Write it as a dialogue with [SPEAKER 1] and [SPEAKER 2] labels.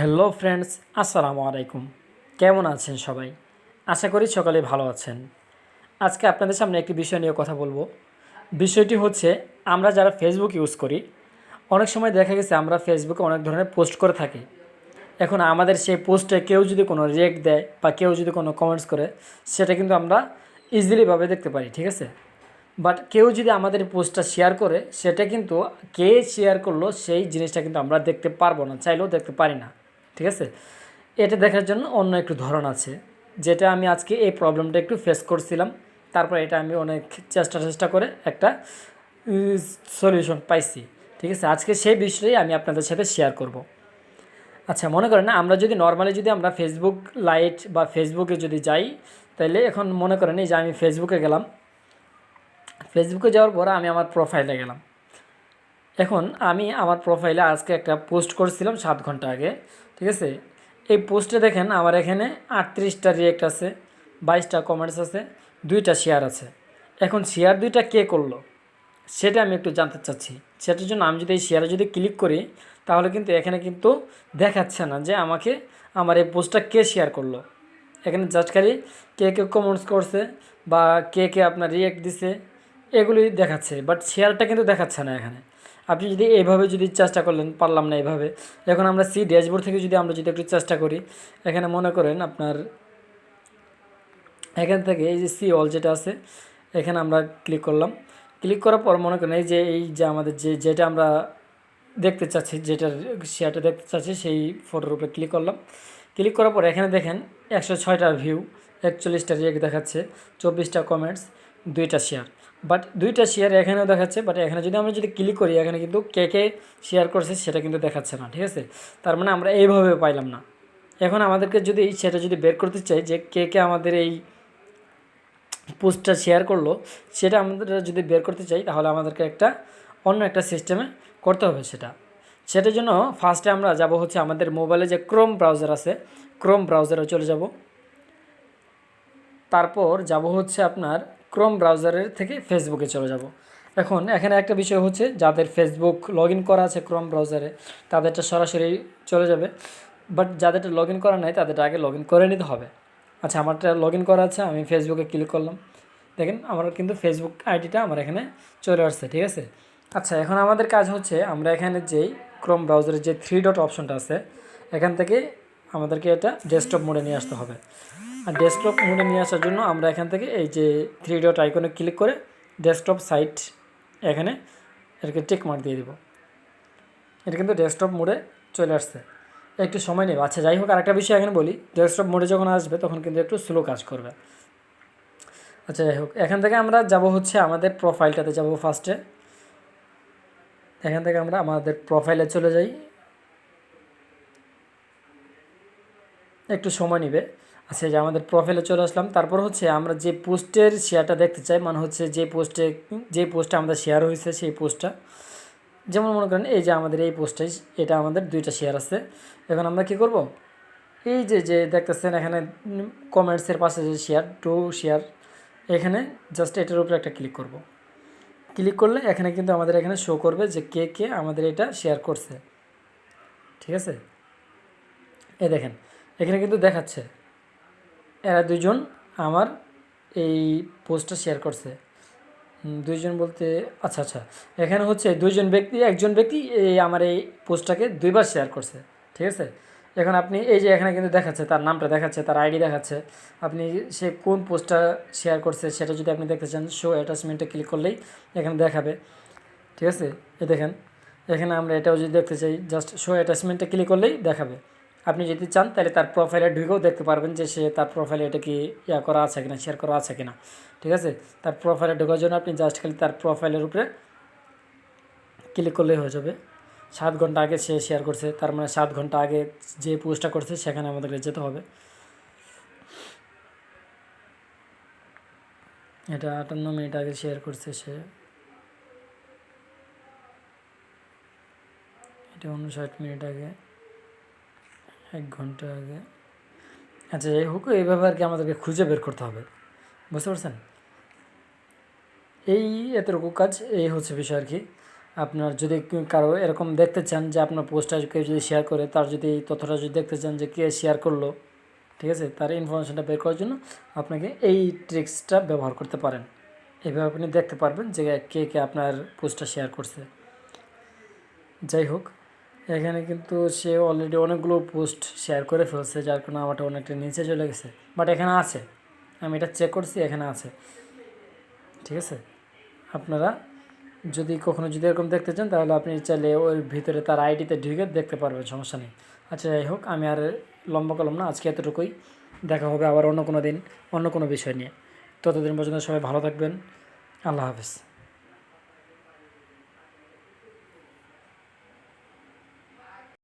[SPEAKER 1] Hello friends, আসসালামু আলাইকুম। কেমন আছেন সবাই? আশা করি সকালে ভালো আছেন। আজকে আপনাদের সামনে একটি বিষয় নিয়ে কথা বলব। বিষয়টি হচ্ছে, আমরা যারা ফেসবুক ইউজ করি, অনেক সময় দেখা গেছে আমরা ফেসবুকে অনেক ধরনের পোস্ট করে থাকি। এখন আমাদের সেই পোস্টে কেউ যদি কোনো রিয়েক্ট দেয় বা কেউ যদি কোনো কমেন্টস করে, সেটা কিন্তু আমরা ইজিলিভাবে দেখতে পারি, ঠিক আছে? বাট কেউ যদি আমাদের পোস্টটা শেয়ার করে, সেটা কিন্তু কে শেয়ার করল, সেই জিনিসটা কিন্তু আমরা দেখতে পারব না, চাইলেও দেখতে পারি না। ঠিক আছে? এটা দেখার জন্য অন্য একটু ধরন আছে। যেটা আমি আজকে এই প্রবলেমটা একটু ফেস করছিলাম। তারপর এটা আমি অনেক চেষ্টা চেষ্টা করে একটা সলিউশন পাইছি। ঠিক আছে? আজকে সেই বিষয়ে আমি আপনাদের সাথে শেয়ার করব। আচ্ছা মনে করেন আমরা যদি নর্মালি যদি আমরা ফেসবুক লাইট বা ফেসবুকে যদি যাই তাহলে এখন মনে করেন এই যে আমি ফেসবুকে গেলাম। ফেসবুকে যাওয়ার পর আমি আমার প্রোফাইলে গেলাম। এখন আমি আমার প্রোফাইলে আজকে একটা পোস্ট করেছিলাম সাত ঘণ্টা আগে, ঠিক আছে? এই পোস্টে দেখেন আমার এখানে আটত্রিশটা রিয়েক্ট আছে, বাইশটা কমেন্টস আছে, দুইটা শেয়ার আছে। এখন শেয়ার দুইটা কে করল? সেটা আমি একটু জানতে চাচ্ছি। সেটার জন্য আমি যদি এই শেয়ারে যদি ক্লিক করি, তাহলে কিন্তু এখানে কিন্তু দেখাচ্ছে না যে আমাকে আমার এই পোস্টটা কে শেয়ার করল। এখানে জাস্ট খালি কে কে কমেন্টস করছে বা কে কে আপনার রিয়েক্ট দিছে এগুলি দেখাচ্ছে। বাট শেয়ারটা কিন্তু দেখাচ্ছে না এখানে। আপনি যদি এইভাবে যদি চেষ্টা করলেন, পারলাম না এইভাবে এখন আমরা সি ড্যাশবোর্ড থেকে যদি আমরা যদি একটু চেষ্টা করি, এখানে মনে করেন আপনার, এখান থেকে এই যে সি অল যেটা আছে, এখানে আমরা ক্লিক করলাম। ক্লিক করার পর মনে করেন এই যে এই যে আমাদের যে, যেটা আমরা দেখতে চাচ্ছি, যেটার শেয়ারটা দেখতে চাচ্ছি, সেই ফটোর উপরে ক্লিক করলাম। ক্লিক করার পর এখানে দেখেন একশো ছয়টা ভিউ একচল্লিশটা রিয়েক্ট দেখাচ্ছে, চব্বিশটা কমেন্টস দুইটা শেয়ার বাট দুইটা শেয়ার এখানেও দেখাচ্ছে বাট এখানে যদি আমরা যদি ক্লিক করি, এখানে কিন্তু কে কে শেয়ার করছে সেটা কিন্তু দেখাচ্ছে না, ঠিক আছে? তার মানে আমরা এইভাবে পাইলাম না। এখন আমাদেরকে যদি সেটা যদি বের করতে চাই যে কে কে আমাদের এই পোস্টটা শেয়ার করল, সেটা আমাদের যদি বের করতে চাই, তাহলে আমাদেরকে একটা অন্য একটা সিস্টেমে করতে হবে সেটা। সেটার জন্য ফার্স্টে আমরা যাব হচ্ছে আমাদের মোবাইলে যে ক্রোম ব্রাউজার আছে ক্রোম ব্রাউজারে চলে যাব। তারপর যাব হচ্ছে আপনার ক্রোম ব্রাউজারের থেকে ফেসবুকে চলে যাব। এখন এখানে একটা বিষয় হচ্ছে, যাদের ফেসবুক লগ করা আছে ক্রোম ব্রাউজারে তাদেরটা সরাসরি চলে যাবে। বাট যাদেরটা লগ করা নাই, তাদেরটা আগে লগ করে নিতে হবে। আচ্ছা আমারটা লগ করা আছে, আমি ফেসবুকে ক্লিক করলাম। দেখেন, আমার কিন্তু ফেসবুক আইডিটা আমার এখানে চলে আসছে, ঠিক আছে? আচ্ছা এখন আমাদের কাজ হচ্ছে, আমরা এখানে যেই ক্রোম ব্রাউজারের যে থ্রি ডট অপশনটা আছে, এখান থেকে আমাদেরকে এটা ডেস্কটপ মোডে নিয়ে আসতে হবে। ডেস্কটপ মোডে নিয়ে আসার জন্য আমরা এখান থেকে এই যে থ্রি ডট আইকনে ক্লিক করে ডেস্কটপ সাইট এখানে এটাকে টেক মার্ক দিয়ে দিব। এটা কিন্তু ডেস্কটপ মোডে চলে আসছে। একটু সময় নেবে। আচ্ছা যাই হোক, আরেকটা বিষয় এখানে বলি। ডেস্কটপ মোডে যখন আসবে, তখন কিন্তু একটু স্লো কাজ করবে। আচ্ছা যাই হোক, এখান থেকে আমরা যাব হচ্ছে আমাদের প্রোফাইলটাতে যাব ফার্স্টে এখান থেকে আমরা আমাদের প্রোফাইলে চলে যাই। একটু সময় নেবে। আচ্ছা যে আমাদের প্রোফাইলে চলে আসলাম। তারপর হচ্ছে আমরা যে পোস্টের শেয়ারটা দেখতে চাই মানে হচ্ছে যে পোস্টে যে পোস্টটা আমাদের শেয়ার হয়েছে সেই পোস্টটা যেমন মনে করেন এই যে আমাদের এই পোস্টে এটা আমাদের দুইটা শেয়ার আছে। এখন আমরা কি করব? এই যে যে দেখতেছেন এখানে কমেন্টসের পাশে যে শেয়ার টু শেয়ার এখানে জাস্ট এটার উপরে একটা ক্লিক করব। ক্লিক করলে এখানে কিন্তু আমাদের এখানে শো করবে যে কে কে আমাদের এটা শেয়ার করছে। ঠিক আছে? এই দেখেন, এখানে কিন্তু দেখাচ্ছে। এরা দুজন আমার এই পোস্টটা শেয়ার করছে। দুইজন বলতে আচ্ছা আচ্ছা এখানে হচ্ছে দুইজন ব্যক্তি, একজন ব্যক্তি এই আমার এই পোস্টটাকে দুইবার শেয়ার করছে, ঠিক আছে? এখন আপনি, এই যে এখানে কিন্তু দেখাচ্ছে, তার নামটা দেখাচ্ছে, তার আইডি দেখাচ্ছে, আপনি সে কোন পোস্টটা শেয়ার করছে সেটা যদি আপনি দেখতে চান শো অ্যাটাচমেন্টে ক্লিক করলেই এখানে দেখাবে, ঠিক আছে? এ দেখেন, এখানে আমরা এটাও যদি দেখতে চাই জাস্ট শো অ্যাটাচমেন্টে ক্লিক করলেই দেখাবে। আপনি যদি চান, তাহলে তার প্রোফাইলে ঢুকেও দেখতে পারবেন যে সে তার প্রোফাইলে এটা কি ইয়া করা আছে কিনা শেয়ার করা আছে কিনা। ঠিক আছে? তার প্রোফাইলে ঢোকার জন্য আপনি জাস্ট খালি তার প্রোফাইলের উপরে ক্লিক করলেই হয়ে যাবে। সাত ঘণ্টা আগে সে শেয়ার করছে, তার মানে সাত ঘণ্টা আগে যে পোস্টটা করছে, সেখানে আমাদেরকে যেতে হবে। এটা আটান্ন মিনিট আগে শেয়ার করছে সে। এটা উনষাট মিনিট আগে। এক ঘণ্টা আগে। আচ্ছা যাই হোক এইভাবে আর কি আমাদেরকে খুঁজে বের করতে হবে। বুঝতে পারছেন? এই এতটুকু কাজ, এই হচ্ছে বিষয় আর কি। আপনার যদি কারও এরকম দেখতে চান যে আপনার পোস্টটা কেউ যদি শেয়ার করে, তার যদি তথ্যটা যদি দেখতে চান যে কে শেয়ার করল, ঠিক আছে? তার ইনফরমেশনটা বের করার জন্য আপনাকে এই ট্রিক্সটা ব্যবহার করতে পারেন। এভাবে আপনি দেখতে পারবেন যে কে কে আপনার পোস্টটা শেয়ার করছে। যাই হোক এখানে কিন্তু সে অলরেডি অনেকগুলো পোস্ট শেয়ার করে ফেলছে, যার কারণে আমারটা অনেকটা নিচে চলে গেছে। বাট এখানে আছে। আমি এটা চেক করছি, এখানে আছে। ঠিক আছে? আপনারা যদি কখনো যদি এরকম দেখতে চান, তাহলে আপনি চাইলে ওই ভিতরে তার আইডিতে ঢুকে দেখতে পারবেন, সমস্যা নেই। আচ্ছা যাই হোক, আমি আর লম্বা কলম না, আজকে এতটুকুই। দেখা হবে আবার অন্য কোনো দিন, অন্য কোনো বিষয় নিয়ে। ততদিন পর্যন্ত সবাই ভালো থাকবেন। আল্লাহ হাফেজ।